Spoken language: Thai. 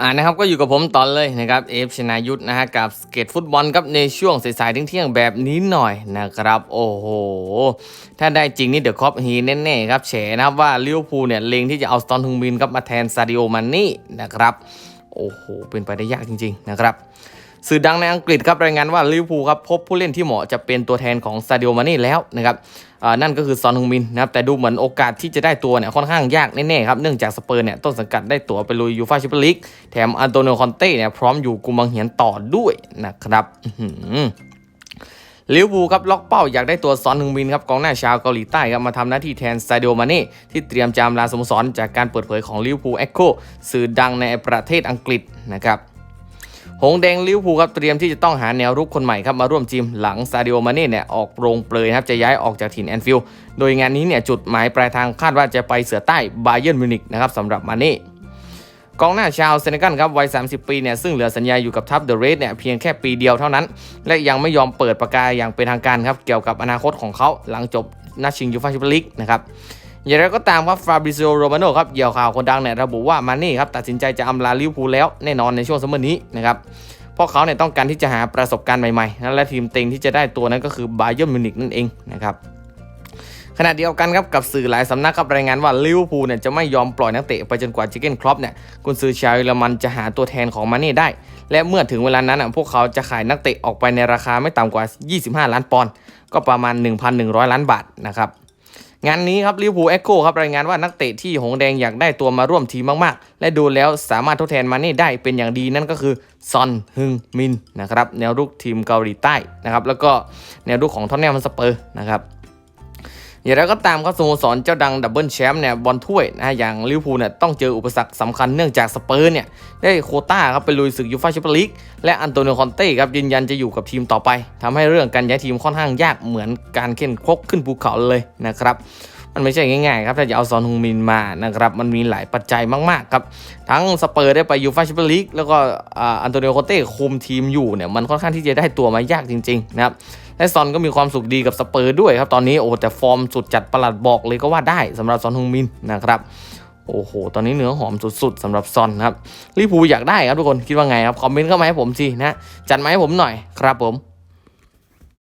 อ่านะครับก็อยู่กับผมตอนเลยนะครับเอฟชนายุทธนะฮะกับสเก็ตฟุตบอลครับในช่วงสายๆเที่ยงแบบนี้หน่อยนะครับ โอ้โห ถ้าได้จริงนี่เดี๋ยวครอปฮีแน่ๆครับแฉนะครับว่าลิเวอร์พูลเนี่ยเลงที่จะเอาสตอนทึงมินครับมาแทนซาดิโอมันนี่นะครับ โอ้โห เป็นไปได้ยากจริง ๆ นะครับ สื่อดังในอังกฤษครับรายงานว่าลิเวอร์พูลครับพบผู้เล่นที่เหมาะจะเป็นตัวแทนของซาดิโอมานี่แล้วนะครับนั่นก็คือซอนฮงมินนะครับแต่ดูเหมือนโอกาสที่จะได้ตัวเนี่ยค่อนข้างยากแน่ๆครับเนื่องจากสเปอร์เนี่ยต้นสังกัดได้ตัวไปลุยยูฟ่าแชมเปี้ยนลีกแถมอันโตนิโอคอนเต้เนี่ยพร้อมอยู่กุมบังเหียนต่อด้วยนะครับลิเวอร์พูลครับล็อกเป้าอยากได้ตัวซอนฮึงมินครับกองหน้าชาวเกาหลีใต้ครับมาทำหน้าที่แทนซาดิโอมาเน่ที่เตรียมจามลาสโมสรจากการเปิดเผยของลิเวอร์พูลเอ็กโคสื่อดังในประเทศอังกฤษนะครับ หงแดงลิวพูครับเตรียมที่จะต้องหาแนวรุกคนใหม่ครับมาร่วมทีมหลังซาดิโอมาเน่เนี่ยออกโรงเปลยครับจะย้ายออกจากถิ่นแอนฟิลด์โดยงานนี้เนี่ยจุดหมายปลายทางคาดว่าจะไปเสือใต้บาเยิร์นมิวนิกนะครับสำหรับมาเน่กองหน้าชาวเซเนกัลครับวัย 30 ปีเนี่ยซึ่งเหลือสัญญาอยู่กับทัพเดอะเรดเนี่ยเพียงแค่ปีเดียวเท่านั้น และยังไม่ยอมเปิดประกาศอย่างเป็นทางการครับเกี่ยวกับอนาคตของเขาหลังจบนัดชิงยูฟ่าแชมเปี้ยนลีกนะครับ อย่างไรก็ตามครับฟาบริซิโอโรมาโนครับเหยี่ยวข่าวคนดังเนี่ยระบุว่ามานี่ครับตัดสินใจจะอำลาลิเวอร์พูลแล้วแน่นอนในช่วงซัมเมอร์นี้นะครับเพราะเขาเนี่ยต้องการที่จะหาประสบการณ์ใหม่ๆ และทีมเต็งที่จะได้ตัวนั้นก็คือบาเยิร์มิวนิกนั่นเองนะครับขณะเดียวกันครับกับสื่อหลายสำนักครับรายงานว่าลิเวอร์พูลเนี่ยจะไม่ยอมปล่อยนักเตะไปจนกว่าจิเกนครอปเนี่ยกุนซือชาวเยอรมันจะหาตัวแทนของมาเน่ได้ และเมื่อถึงเวลานั้นอะพวกเขาจะขายนักเตะออกไปในราคาไม่ต่ำกว่า 25 ล้านปอนด์ก็ประมาณ 1,100 ล้านบาทนะครับ งานนี้ครับลิเวอร์พูลเอ็กโคครับรายงานว่านักเตะที่หงแดงอยากได้ตัวมาร่วมทีมมากๆ และดูแล้วสามารถทดแทนมาเน่ได้เป็นอย่างดีนั่นก็คือซอนฮึงมินนะครับแนวรุกทีมเกาหลีใต้นะครับแล้วก็แนวรุกของทอตแนมสเปอร์นะครับ อย่างไรก็ตามครับสโมสรเจ้าดังดับเบิลแชมป์เนี่ยบอลถ้วยนะฮะอย่างลิเวอร์พูลเนี่ยต้องเจออุปสรรคสำคัญเนื่องจากสเปอร์เนี่ยได้โคต้าครับไปลุยศึกยูฟ่าแชมเปี้ยนลีกและอันโตนิโอคอนเต้ครับยืนยันจะอยู่กับทีมต่อไปทำให้เรื่องการย้ายทีมค่อนข้างยากเหมือนการเข็นคกขึ้นภูเขาเลยนะครับมันไม่ใช่ง่ายๆครับถ้าจะเอาซอนฮงมินมานะครับมันมีหลายปัจจัยมากๆครับทั้งสเปอร์ได้ไปยูฟ่าแชมเปี้ยนลีกแล้วก็อันโตนิโอคอนเต้คุมทีมอยู่เนี่ยมันค่อนข้างที่จะได้ตัวมายากจริงๆนะครับ และซอนก็มีความสุขดีกับสเปอร์ด้วยครับตอนนี้โอ้แต่ฟอร์มสุดจัดประหลัดบอกเลยก็ว่าได้สำหรับซอนฮงมินนะครับโอ้โห ตอนนี้เนื้อหอมสุดๆสำหรับซอนครับลิปูอยากได้ครับทุกคน คิดว่าไงครับ คอมเมนต์เข้ามาให้ผมสินะ จัดมาให้ผมหน่อยครับผม